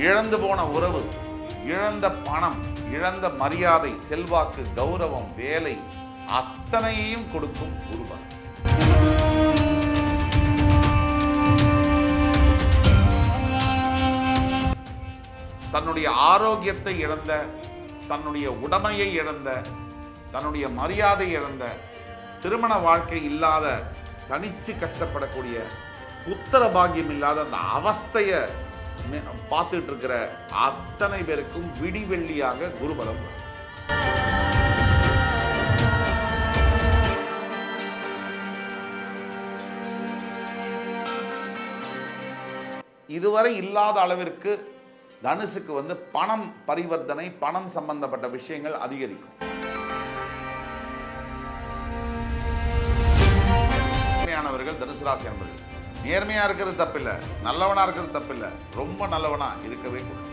இழந்து போன உறவு இழந்த பணம் இழந்த மரியாதை செல்வாக்கு கௌரவம் வேலை அத்தனையையும் கொடுக்கும் உருவம். தன்னுடைய ஆரோக்கியத்தை இழந்த தன்னுடைய உடமையை இழந்த தன்னுடைய மரியாதை இழந்த திருமண வாழ்க்கை இல்லாத தனிச்சு கஷ்டப்படக்கூடிய புத்திர பாக்கியம் இல்லாத அந்த அவஸ்தையை பார்த்துட்டு இருக்கிற அத்தனை பேருக்கும் விடிவெள்ளியாக குருபலம் இதுவரை இல்லாத அளவிற்கு தனுசுக்கு வந்து பணம் பரிவர்த்தனை பணம் சம்பந்தப்பட்ட விஷயங்கள் அதிகரிக்கும். தனுசு ராசி அன்பர்கள். நேர்மையா இருக்கிறது தப்பில்லை. நல்லவனா இருக்கிறது தப்பில்லை. ரொம்ப நல்லவனா இருக்கவே கூடாது.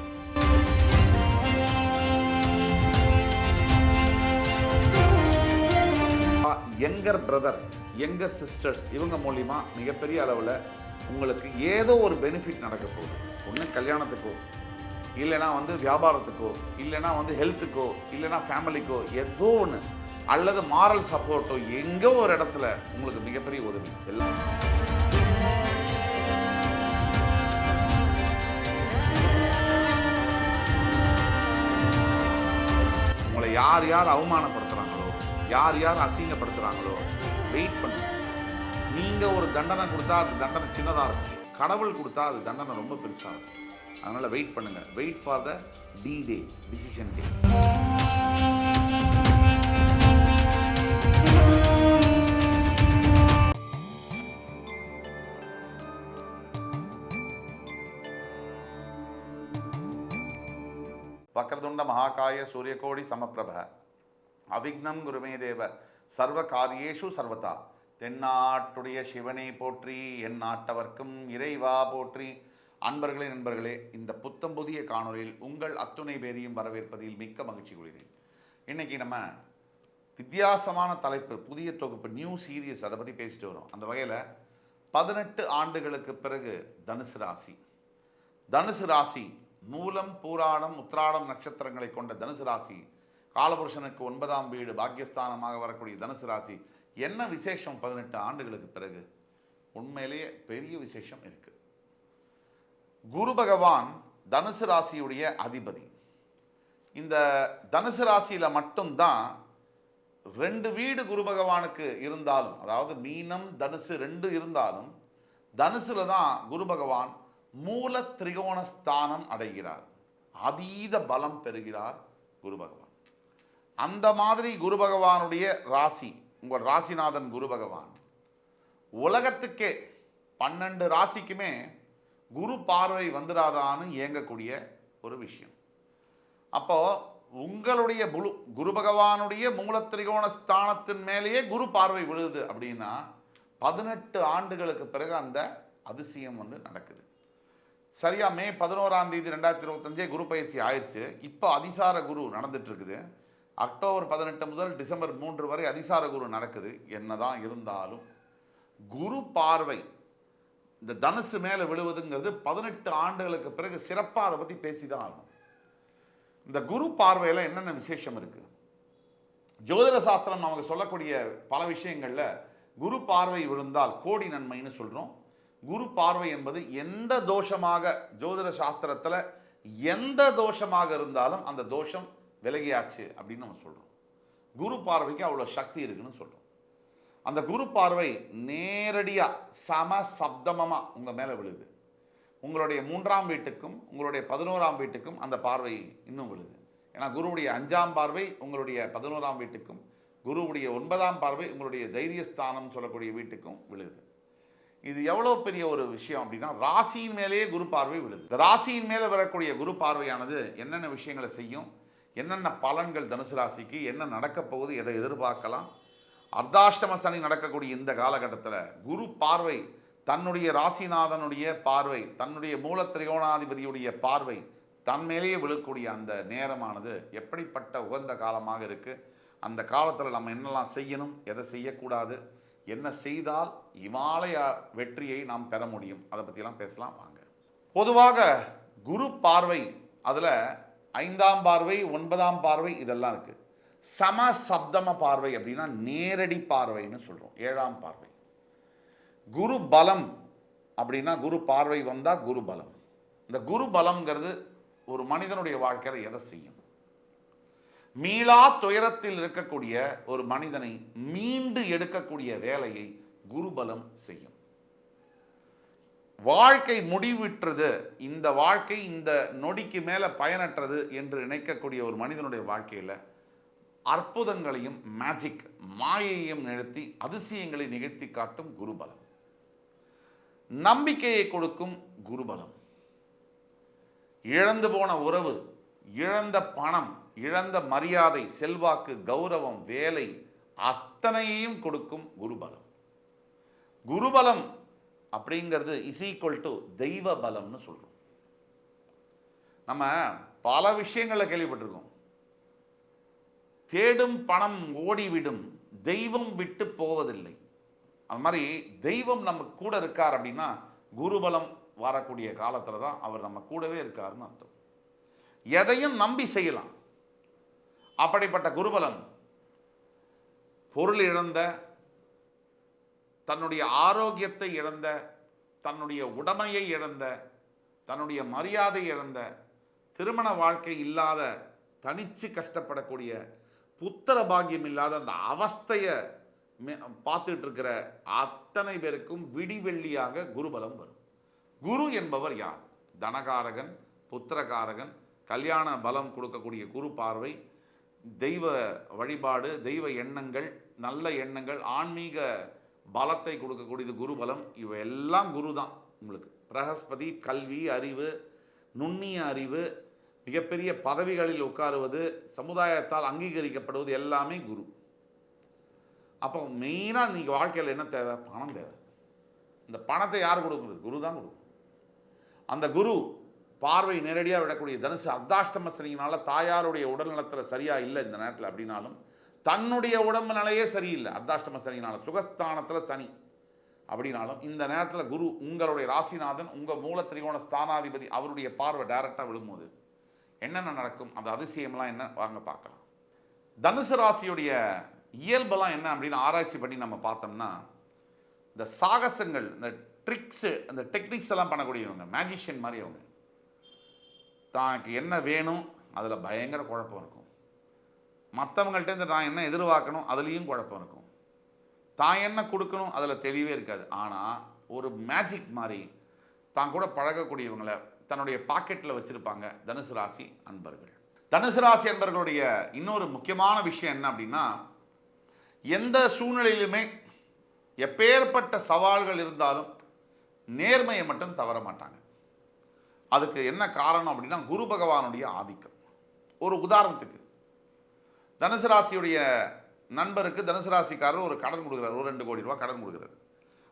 யங்கர் பிரதர் யங்கர் சிஸ்டர்ஸ் இவங்க மூலியமா மிகப்பெரிய அளவில் உங்களுக்கு ஏதோ ஒரு பெனிஃபிட் நடக்க போகுது. ஒன்று கல்யாணத்துக்கோ இல்லைனா வந்து வியாபாரத்துக்கோ இல்லைனா வந்து ஹெல்த்துக்கோ இல்லைனா ஃபேமிலிக்கோ ஏதோ ஒன்று அல்லது மாரல் சப்போர்ட்டோ எங்கே ஒரு இடத்துல உங்களுக்கு மிகப்பெரிய உதவி. எல்லாம் யார் யார் அவமானப்படுத்துறாங்களோ யார் யார் அசிங்கப்படுத்துகிறாங்களோ வெயிட் பண்ணு நீங்கள் ஒரு தண்டனை கொடுத்தா அது தண்டனை சின்னதாக இருக்கும். கடவுள் கொடுத்தா அது தண்டனை ரொம்ப பெருசாக இருக்கும். அதனால் வெயிட் பண்ணுங்கள் wait for the D day decision day வக்ரதுண்ட மகாகாய சூரியகோடி சமப்பிரப. அவிக்னம் குருமே தேவ சர்வ காரியேஷு சர்வதா. தென்னாட்டுடைய சிவனை போற்றி என் நாட்டவர்க்கும் இறைவா போற்றி. அன்பர்களே நண்பர்களே இந்த புத்தம் புதிய காணொளியில் உங்கள் அத்துணை பேரையும் வரவேற்பதில் மிக்க மகிழ்ச்சி கொள்கிறேன். இன்னைக்கு நம்ம வித்தியாசமான தலைப்பு புதிய தொகுப்பு நியூ சீரியஸ் அதை பற்றி பேசிட்டு வரோம். அந்த வகையில் பதினெட்டு ஆண்டுகளுக்கு பிறகு தனுசு ராசி. தனுசு ராசி மூலம் பூராடம் உத்ராடம் நட்சத்திரங்களை கொண்ட தனுசு ராசி. காலபுருஷனுக்கு ஒன்பதாம் வீடு பாக்கியஸ்தானமாக வரக்கூடிய தனுசு ராசி. என்ன விசேஷம் பதினெட்டு ஆண்டுகளுக்கு பிறகு? உண்மையிலேயே பெரிய விசேஷம் இருக்கு. குரு பகவான் தனுசு ராசியுடைய அதிபதி. இந்த தனுசு ராசியில மட்டும்தான் ரெண்டு வீடு குரு பகவானுக்கு இருந்தாலும் அதாவது மீனம் தனுசு ரெண்டு இருந்தாலும் தனுசுல தான் குரு பகவான் மூல திரிகோண ஸ்தானம் அடைகிறார். அதீத பலம் பெறுகிறார் குரு பகவான். அந்த மாதிரி குரு பகவானுடைய ராசி உங்கள் ராசிநாதன் குரு பகவான். உலகத்துக்கே பன்னெண்டு ராசிக்குமே குரு பார்வை வந்துடாதான்னு இயங்கக்கூடிய ஒரு விஷயம். அப்போ உங்களுடைய புலு குரு பகவானுடைய மூலத்திரிகோண ஸ்தானத்தின் மேலேயே குரு பார்வை விழுது அப்படின்னா பதினெட்டு ஆண்டுகளுக்கு பிறகு அந்த அதிசயம் வந்து நடக்குது. சரியா மே பதினோராம் தேதி ரெண்டாயிரத்தி இருபத்தஞ்சே குரு பயிற்சி ஆயிடுச்சு. இப்போ அதிசார குரு நடந்துட்டு இருக்குது அக்டோபர் பதினெட்டு முதல் டிசம்பர் மூன்று வரை அதிசார குரு நடக்குது. என்னதான் இருந்தாலும் குரு பார்வை இந்த தனுசு மேலே விழுவதுங்கிறது பதினெட்டு ஆண்டுகளுக்கு பிறகு சிறப்பாக அதை பற்றி பேசி தான் ஆகணும். இந்த குரு பார்வையில் என்னென்ன விசேஷம் இருக்கு? ஜோதிட சாஸ்திரம் நமக்கு சொல்லக்கூடிய பல விஷயங்களில் குரு பார்வை விழுந்தால் கோடி நன்மைன்னு சொல்கிறோம் குரு பார்வை என்பது எந்த தோஷமாக ஜோதிட சாஸ்திரத்தில் எந்த தோஷமாக இருந்தாலும் அந்த தோஷம் விலகியாச்சு அப்படின்னு நம்ம சொல்கிறோம் குரு பார்வைக்கு அவ்வளோ சக்தி இருக்குன்னு சொல்கிறோம் அந்த குரு பார்வை நேரடியாக சம சப்தமமாக உங்கள் மேலே விழுது. உங்களுடைய மூன்றாம் வீட்டுக்கும் உங்களுடைய பதினோராம் வீட்டுக்கும் அந்த பார்வை இன்னும் விழுது. ஏன்னா குருவுடைய அஞ்சாம் பார்வை உங்களுடைய பதினோராம் வீட்டுக்கும் குருவுடைய ஒன்பதாம் பார்வை உங்களுடைய தைரியஸ்தானம் சொல்லக்கூடிய வீட்டுக்கும் விழுது. இது எவ்வளோ பெரிய ஒரு விஷயம் அப்படின்னா ராசியின் மேலேயே குரு பார்வை விழுது. இந்த ராசியின் மேலே வரக்கூடிய குரு பார்வையானது என்னென்ன விஷயங்களை செய்யும்? என்னென்ன பலன்கள் தனுசு ராசிக்கு? என்ன நடக்கப் போகுது? எதை எதிர்பார்க்கலாம்? அர்த்தாஷ்டம சனி நடக்கக்கூடிய இந்த காலகட்டத்தில் குரு பார்வை தன்னுடைய ராசிநாதனுடைய பார்வை தன்னுடைய மூல திரிகோணாதிபதியுடைய பார்வை தன் மேலேயே விழக்கூடிய அந்த நேரமானது எப்படிப்பட்ட உகந்த காலமாக இருக்குது அந்த காலத்தில் நம்ம என்னெல்லாம் செய்யணும்? எதை செய்யக்கூடாது? என்ன செய்தால் இமாலய வெற்றியை நாம் பெற முடியும்? அதை பற்றிலாம் பேசலாம் வாங்க. பொதுவாக குரு பார்வை அதில் ஐந்தாம் பார்வை ஒன்பதாம் பார்வை இதெல்லாம் இருக்குது சம சப்தம பார்வை அப்படின்னா நேரடி பார்வைன்னு சொல்கிறோம் ஏழாம் பார்வை. குரு பலம் அப்படின்னா குரு பார்வை வந்தால் குரு பலம். இந்த குரு பலம்ங்கிறது ஒரு மனிதனுடைய வாழ்க்கையில் எதை செய்யும்? மீளா துயரத்தில் இருக்கக்கூடிய ஒரு மனிதனை மீண்டு எடுக்கக்கூடிய வேலையை குருபலம் செய்யும். வாழ்க்கை முடிவிற்றது இந்த வாழ்க்கை இந்த நொடிக்கு மேலே பயனற்றது என்று நினைக்கக்கூடிய ஒரு மனிதனுடைய வாழ்க்கையில் அற்புதங்களையும் மேஜிக் மாயையும் நிறுத்தி அதிசயங்களை நிகழ்த்தி காட்டும் குருபலம். நம்பிக்கையை கொடுக்கும் குருபலம். இழந்து போன உறவு இழந்த பணம் இழந்த மரியாதை செல்வாக்கு கௌரவம் வேலை அத்தனையையும் கொடுக்கும் குருபலம். குருபலம் அப்படிங்கிறது இஸ் ஈக்குவல் டு தெய்வ பலம்னு சொல்றோம். நம்ம பல விஷயங்களை கேள்விப்பட்டிருக்கோம். தேடும் பணம் ஓடிவிடும் தெய்வம் விட்டு போவதில்லை. அது மாதிரி தெய்வம் நம்ம கூட இருக்கார் அப்படின்னா குருபலம் வரக்கூடிய காலத்தில் தான் அவர் நம்ம கூடவே இருக்காருன்னு அர்த்தம். எதையும் நம்பி செய்யலாம். அப்படிப்பட்ட குருபலம் பொருள் இழந்த தன்னுடைய ஆரோக்கியத்தை இழந்த தன்னுடைய உடமையை இழந்த தன்னுடைய மரியாதை இழந்த திருமண வாழ்க்கை இல்லாத தனிச்சு கஷ்டப்படக்கூடிய புத்திர பாக்கியம் இல்லாத அந்த அவஸ்தையை மே- பார்த்துட்டு இருக்கிற அத்தனை பேருக்கும் விடிவெள்ளியாக குருபலம் வரும். குரு என்பவர் யார்? தனகாரகன் புத்திரகாரகன் கல்யாண பலம் கொடுக்கக்கூடிய குரு பார்வை தெய்வ வழிபாடு தெய்வ எண்ணங்கள் நல்ல எண்ணங்கள் ஆன்மீக பலத்தை கொடுக்கக்கூடியது குரு பலம் இவையெல்லாம் குரு தான் உங்களுக்கு. பிரகஸ்பதி கல்வி அறிவு நுண்ணிய அறிவு மிகப்பெரிய பதவிகளில் உட்காருவது சமுதாயத்தால் அங்கீகரிக்கப்படுவது எல்லாமே குரு. அப்போ மெயினாக நீங்கள் வாழ்க்கையில் என்ன தேவை? பணம் தேவை. இந்த பணத்தை யார் கொடுக்குறது? குரு தான் கொடுக்கும். அந்த குரு பார்வை நேரடியாக விடக்கூடிய தனுசு அர்த்தாஷ்டம சனியினால் தாயாருடைய உடல் நலத்தில் சரியாக இல்லை இந்த நேரத்தில் அப்படின்னாலும் தன்னுடைய உடம்பு நிலையே சரியில்லை. அர்த்தாஷ்டம சனியினால் சுகஸ்தானத்தில் சனி. அப்படின்னாலும் இந்த நேரத்தில் குரு உங்களுடைய ராசிநாதன் உங்கள் மூல திரிகோண ஸ்தானாதிபதி அவருடைய பார்வை டைரெக்டாக விழும்போது என்னென்ன நடக்கும்? அந்த அதிசயம்லாம் என்ன? வாங்க பார்க்கலாம். தனுசு ராசியுடைய இயல்பெல்லாம் என்ன அப்படின்னு ஆராய்ச்சி பண்ணி நம்ம பார்த்தோம்னா இந்த சாகசங்கள் இந்த ட்ரிக்ஸு அந்த டெக்னிக்ஸ் எல்லாம் பண்ணக்கூடியவங்க மேஜிஷியன் மாதிரி அவங்க. தனக்கு என்ன வேணும் அதில் பயங்கர குழப்பம் இருக்கும். மற்றவங்கள்ட்டேருந்து நான் என்ன எதிர்பார்க்கணும் அதுலேயும் குழப்பம் இருக்கும். தான் என்ன கொடுக்கணும் அதில் தெளிவே இருக்காது. ஆனால் ஒரு மேஜிக் மாதிரி தான் கூட பழகக்கூடியவங்களை தன்னுடைய பாக்கெட்டில் வச்சுருப்பாங்க தனுசு ராசி அன்பர்கள். தனுசு ராசி அன்பர்களுடைய இன்னொரு முக்கியமான விஷயம் என்ன அப்படின்னா எந்த சூழ்நிலையிலுமே எப்பேற்பட்ட சவால்கள் இருந்தாலும் நேர்மையை மட்டும் தவற மாட்டாங்க. அதுக்கு என்ன காரணம் அப்படின்னா குரு பகவானுடைய ஆதிக்கம். ஒரு உதாரணத்துக்கு தனுசு ராசியுடைய நண்பருக்கு தனுசு ராசிக்காரர் ஒரு கடன் கொடுக்குறாரு. ஒரு ரெண்டு கோடி ரூபா கடன் கொடுக்குறாரு.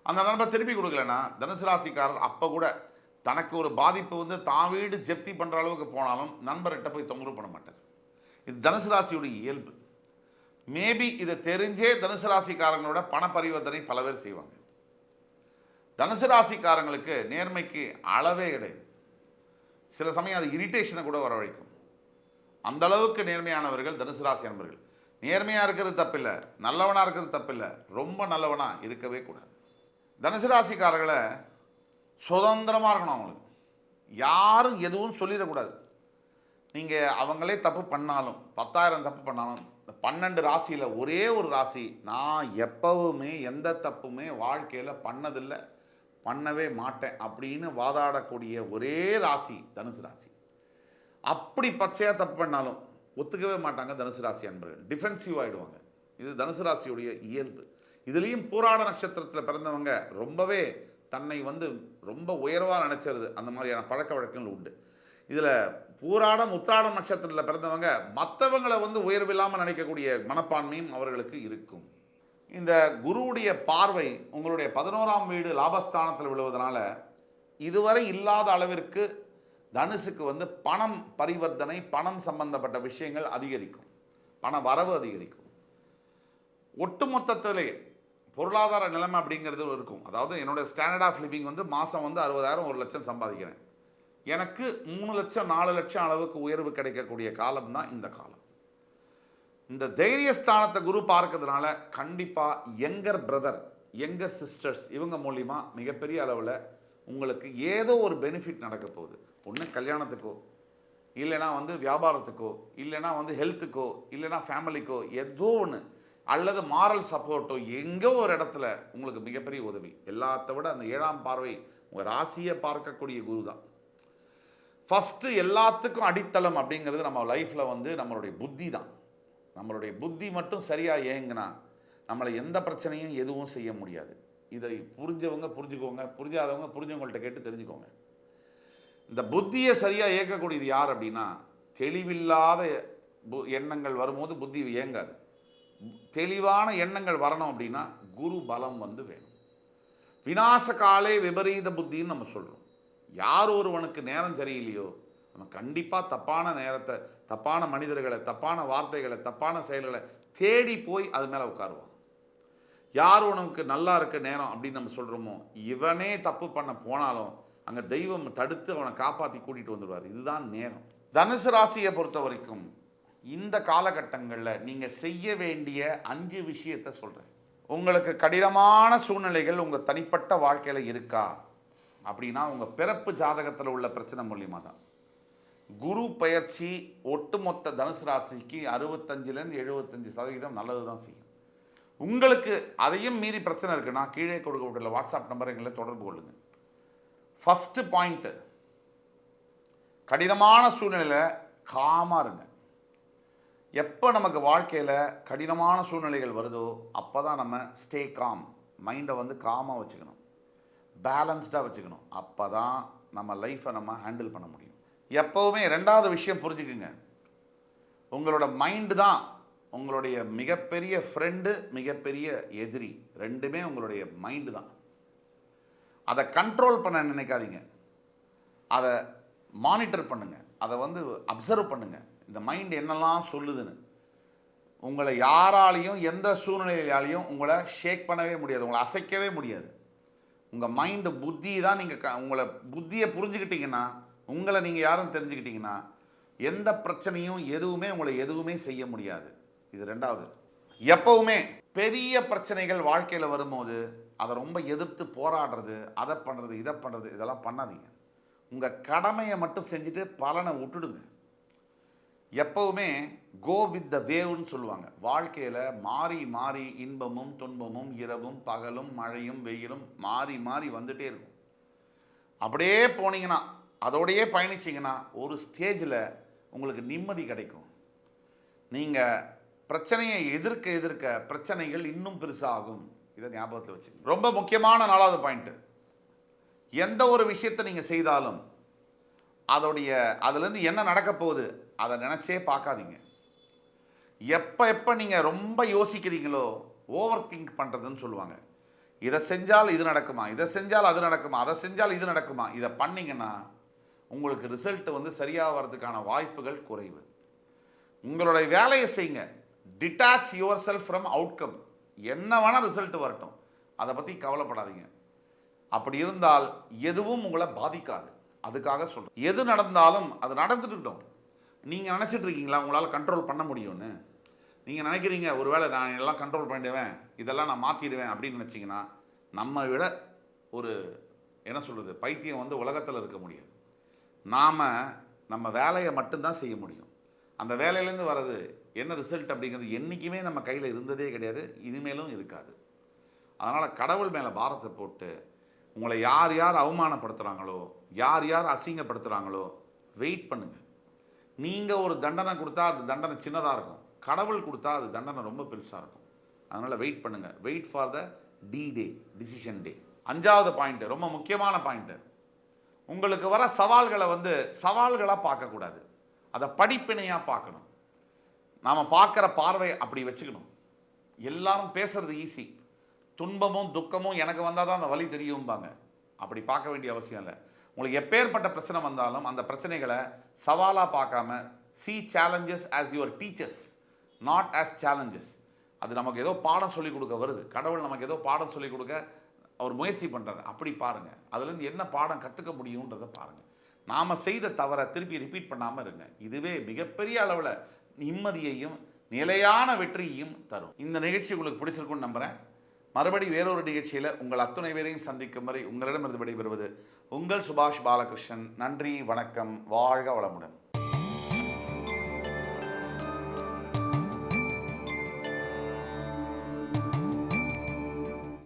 அந்த நண்பர் திருப்பி கொடுக்கலன்னா தனுசு ராசிக்காரர் அப்போ கூட தனக்கு ஒரு பாதிப்பு வந்து தான் வீடு ஜப்தி பண்ணுற அளவுக்கு போனாலும் நண்பர்கிட்ட போய் தொந்தரவு பண்ண மாட்டார். இது தனுசு ராசியுடைய இயல்பு. மேபி இதை தெரிஞ்சே தனுசு ராசிக்காரங்களோட பண பரிவர்த்தனை பல பேர் செய்வாங்க. தனுசு ராசிக்காரங்களுக்கு நேர்மைக்கு அளவே கிடையாது. சில சமயம் அது இரிட்டேஷனை கூட வரவழைக்கும். அந்த அளவுக்கு நேர்மையானவர்கள் தனுசு ராசி அன்பர்கள். நேர்மையாக இருக்கிறது தப்பில்லை நல்லவனாக இருக்கிறது தப்பில்லை ரொம்ப நல்லவனாக இருக்கவே கூடாது. தனுசு ராசிக்காரர்களை சுதந்திரமாக இருக்கணும் அவங்களுக்கு. யாரும் எதுவும் சொல்லிடக்கூடாது. நீங்கள் அவங்களே தப்பு பண்ணாலும் பத்தாயிரம் தப்பு பண்ணாலும் இந்த பன்னெண்டு ராசியில் ஒரே ஒரு ராசி நான் எப்பவுமே எந்த தப்புமே வாழ்க்கையில் பண்ணதில்லை. பண்ணவே மாட்டேன் அப்படின்னு வாதாடக்கூடிய ஒரே ராசி தனுசு ராசி. அப்படி பச்சையாக தப்பு பண்ணாலும் ஒத்துக்கவே மாட்டாங்க தனுசு ராசி அன்பர்கள். டிஃபென்சிவ் ஆகிடுவாங்க இது தனுசு ராசியுடைய இயல்பு. இதுலேயும் பூராட நட்சத்திரத்தில் பிறந்தவங்க ரொம்பவே தன்னை வந்து ரொம்ப உயர்வாக நினச்சிருது அந்த மாதிரியான பழக்க வழக்கங்கள் உண்டு. இதில் பூராடம் உத்திராடம் நட்சத்திரத்தில் பிறந்தவங்க மற்றவங்களை வந்து உயர்வில்லாமல் நினைக்கக்கூடிய மனப்பான்மையும் அவர்களுக்கு இருக்கும். இந்த குருவுடைய பார்வை உங்களுடைய பதினோராம் வீடு லாபஸ்தானத்தில் விழுவதனால இதுவரை இல்லாத அளவிற்கு தனுசுக்கு வந்து பணம் பரிவர்த்தனை பணம் சம்பந்தப்பட்ட விஷயங்கள் அதிகரிக்கும். பண வரவு அதிகரிக்கும். ஒட்டுமொத்தத்திலே பொருளாதார நிலைமை அப்படிங்கிறது இருக்கும். அதாவது என்னுடைய ஸ்டாண்டர்ட் ஆஃப் லிவிங் வந்து மாதம் வந்து அறுபதாயிரம் ஒரு லட்சம் சம்பாதிக்கிறேன். எனக்கு மூணு லட்சம் நாலு லட்சம் அளவுக்கு உயர்வு கிடைக்கக்கூடிய காலம் தான் இந்த காலம். இந்த தைரியஸ்தானத்தை குரு பார்க்கறதுனால கண்டிப்பாக யங்கர் பிரதர் யங்கர் சிஸ்டர்ஸ் இவங்க மூலிமா மிகப்பெரிய அளவில் உங்களுக்கு ஏதோ ஒரு பெனிஃபிட் நடக்க போகுது. ஒன்று கல்யாணத்துக்கோ இல்லைனா வந்து வியாபாரத்துக்கோ இல்லைனா வந்து ஹெல்த்துக்கோ இல்லைனா ஃபேமிலிக்கோ ஏதோ ஒன்று அல்லது மாரல் சப்போர்ட்டோ எங்கோ ஒரு இடத்துல உங்களுக்கு மிகப்பெரிய உதவி. எல்லாத்த விட அந்த ஏழாம் பார்வை உங்கள் ராசியை பார்க்கக்கூடிய குரு தான். ஃபஸ்ட்டு எல்லாத்துக்கும் அடித்தளம் அப்படிங்கிறது நம்ம லைஃப்பில் வந்து நம்மளுடைய புத்தி தான். நம்மளுடைய புத்தி மட்டும் சரியாக இயங்குனா நம்மளை எந்த பிரச்சனையும் எதுவும் செய்ய முடியாது. இதை புரிஞ்சவங்க புரிஞ்சுக்கோங்க. புரிஞ்சாதவங்க புரிஞ்சவங்கள்ட்ட கேட்டு தெரிஞ்சுக்கோங்க. இந்த புத்தியை சரியாக இயக்கக்கூடியது யார் அப்படின்னா தெளிவில்லாத பு- எண்ணங்கள் வரும்போது புத்தி இயங்காது. தெளிவான எண்ணங்கள் வரணும் அப்படின்னா குரு பலம் வந்து வேணும். விநாசகாலே விபரீத புத்தின்னு நம்ம சொல்கிறோம் யார் ஒருவனுக்கு நேரம் சரியில்லையோ நம்ம கண்டிப்பாக தப்பான நேரத்தை தப்பான மனிதர்களை தப்பான வார்த்தைகளை தப்பான செயல்களை தேடி போய் அது மேலே உட்காருவான். யார் உனக்கு நல்லா இருக்க நேரம் அப்படின்னு நம்ம சொல்கிறோமோ இவனே தப்பு பண்ண போனாலும் அங்கே தெய்வம் தடுத்து அவனை காப்பாற்றி கூட்டிகிட்டு வந்துடுவார். இதுதான் நேரம். தனுசு ராசியை பொறுத்த வரைக்கும் இந்த காலகட்டங்களில் நீங்கள் செய்ய வேண்டிய அஞ்சு விஷயத்தை சொல்கிறேன் உங்களுக்கு கடினமான சூழ்நிலைகள் உங்கள் தனிப்பட்ட வாழ்க்கையில் இருக்கா? அப்படின்னா உங்கள் பிறப்பு ஜாதகத்தில் உள்ள பிரச்சனை மூலியமாக தான் குரு பயிற்சி ஒட்டுமொத்த தனுசு ராசிக்கு அறுபத்தஞ்சிலேருந்து எழுபத்தஞ்சு சதவீதம் நல்லது தான் செய்யும். உங்களுக்கு அதையும் மீறி பிரச்சனை இருக்குன்னா கீழே கொடுக்கப்பட்டுள்ள வாட்ஸ்அப் நம்பர் எங்களை தொடர்பு கொள்ளுங்கள் ஃபஸ்ட்டு பாயிண்ட்டு கடினமான சூழ்நிலையில் காமாக இருங்க. எப்போ நமக்கு வாழ்க்கையில் கடினமான சூழ்நிலைகள் வருதோ அப்போ தான் நம்ம ஸ்டே காம் மைண்டை வந்து காமாக வச்சுக்கணும். பேலன்ஸ்டாக வச்சுக்கணும். அப்போ தான் நம்ம லைஃப்பை நம்ம ஹேண்டில் பண்ண முடியும். எப்போவுமே ரெண்டாவது விஷயம் புரிஞ்சுக்குங்க. உங்களோட மைண்டு தான் உங்களுடைய மிகப்பெரிய ஃப்ரெண்டு மிகப்பெரிய எதிரி. ரெண்டுமே உங்களுடைய மைண்டு தான். அதை கண்ட்ரோல் பண்ண நினைக்காதீங்க. அதை மானிட்டர் பண்ணுங்கள் அதை வந்து அப்சர்வ் பண்ணுங்கள் இந்த மைண்ட் என்னெல்லாம் சொல்லுதுன்னு. உங்களை யாராலையும் எந்த சூழ்நிலையாலையும் உங்களை ஷேக் பண்ணவே முடியாது. உங்களை அசைக்கவே முடியாது. உங்கள் மைண்டு புத்தி தான் நீங்கள் க உங்களை புத்தியை புரிஞ்சுக்கிட்டிங்கன்னா உங்களை நீங்கள் யாரும் தெரிஞ்சுக்கிட்டீங்கன்னா எந்த பிரச்சனையும் எதுவுமே உங்களை எதுவுமே செய்ய முடியாது. இது ரெண்டாவது. எப்பவுமே பெரிய பிரச்சனைகள் வாழ்க்கையில் வரும்போது அதை ரொம்ப எதிர்த்து போராடுறது அதை பண்ணுறது இதை பண்ணுறது இதெல்லாம் பண்ணாதீங்க. உங்கள் கடமையை மட்டும் செஞ்சுட்டு பலனை விட்டுடுங்க. எப்பவுமே கோ வித் த வேவ்னு சொல்லுவாங்க. வாழ்க்கையில் மாறி மாறி இன்பமும் துன்பமும் இரவும் பகலும் மழையும் வெயிலும் மாறி மாறி வந்துட்டே இருக்கும். அப்படியே போனீங்கன்னா அதோடையே பயணிச்சிங்கன்னா ஒரு ஸ்டேஜில் உங்களுக்கு நிம்மதி கிடைக்கும். நீங்கள் பிரச்சனையை எதிர்க்க எதிர்க்க பிரச்சனைகள் இன்னும் பெருசாகும். இதை ஞாபகத்தில் வச்சுக்கோங்க. ரொம்ப முக்கியமான நாலாவது பாயிண்ட்டு எந்த ஒரு விஷயத்தை நீங்கள் செய்தாலும் அதோடைய அதுலேருந்து என்ன நடக்க போகுது அதை நினச்சே பார்க்காதீங்க. எப்போ எப்போ நீங்கள் ரொம்ப யோசிக்கிறீங்களோ ஓவர் திங்க் பண்ணுறதுன்னு சொல்லுவாங்க. இதை செஞ்சால் இது நடக்குமா இதை செஞ்சால் அது நடக்குமா அதை செஞ்சால் இது நடக்குமா இதை பண்ணீங்கன்னா உங்களுக்கு ரிசல்ட் வந்து சரியாக வர்றதுக்கான வாய்ப்புகள் குறைவு. உங்களுடைய வேலையை செய்யுங்க. Detach yourself from outcome என்ன வேணால் ரிசல்ட் வரட்டும். அதை பற்றி கவலைப்படாதீங்க. அப்படி இருந்தால் எதுவும் உங்களை பாதிக்காது. அதுக்காக சொல்கிறேன் எது நடந்தாலும் அது நடந்துட்டுட்டோம் நீங்கள் நினச்சிட்டு இருக்கீங்களா உங்களால் கண்ட்ரோல் பண்ண முடியும்னு? நீங்கள் நினைக்கிறீங்க ஒருவேளை நான் எல்லாம் கண்ட்ரோல் பண்ணிடுவேன் இதெல்லாம் நான் மாற்றிடுவேன் அப்படின்னு நினச்சிங்கன்னா நம்ம விட ஒரு என்ன சொல்கிறது பைத்தியம் வந்து உலகத்தில் இருக்க முடியாது. நாம் நம்ம வேலையை மட்டும்தான் செய்ய முடியும். அந்த வேலையிலேருந்து வர்றது என்ன ரிசல்ட் அப்படிங்கிறது என்றைக்குமே நம்ம கையில் இருந்ததே கிடையாது இனிமேலும் இருக்காது. அதனால் கடவுள் மேலே பாரத்தை போட்டு உங்களை யார் யார் அவமானப்படுத்துகிறாங்களோ யார் யார் அசிங்கப்படுத்துகிறாங்களோ வெயிட் பண்ணுங்கள் நீங்கள் ஒரு தண்டனை கொடுத்தா அது தண்டனை சின்னதாக இருக்கும். கடவுள் கொடுத்தா அது தண்டனை ரொம்ப பெருசாக இருக்கும். அதனால் வெயிட் பண்ணுங்கள் wait for the D day decision day அஞ்சாவது பாயிண்ட்டு ரொம்ப முக்கியமான பாயிண்ட்டு உங்களுக்கு வர சவால்களை வந்து சவால்களாக பார்க்கக்கூடாது. அதை படிப்பினையாக பார்க்கணும். நாம் பார்க்குற பார்வை அப்படி வச்சுக்கணும். எல்லாரும் பேசுறது ஈஸி துன்பமும் துக்கமும் எனக்கு வந்தால் தான் அந்த வழி தெரியும்பாங்க. அப்படி பார்க்க வேண்டிய அவசியம் இல்லை. உங்களுக்கு எப்பேற்பட்ட பிரச்சனை வந்தாலும் அந்த பிரச்சனைகளை சவாலாக பார்க்காம see challenges as your teachers not as challenges அது நமக்கு ஏதோ பாடம் சொல்லிக் கொடுக்க வருது. கடவுள் நமக்கு ஏதோ பாடம் சொல்லிக் கொடுக்க அவர் முயற்சி பண்ணுறாரு அப்படி பாருங்கள் அதுலேருந்து என்ன பாடம் கற்றுக்க முடியுன்றதை பாருங்கள் நாம் செய்த தவறை திருப்பி ரிப்பீட் பண்ணாமல் இருங்க. இதுவே மிகப்பெரிய அளவில் நிம்மதியையும் நிலையான வெற்றியையும் தரும். இந்த நிகழ்ச்சி உங்களுக்கு பிடிச்சிருக்குன்னு நம்புகிறேன் மறுபடி வேறொரு நிகழ்ச்சியில் உங்கள் அத்துணை பேரையும் சந்திக்கும் வரை உங்களிடமிருந்து விடைபெறுவது உங்கள் சுபாஷ் பாலகிருஷ்ணன். நன்றி வணக்கம் வாழ்க வளமுடன்.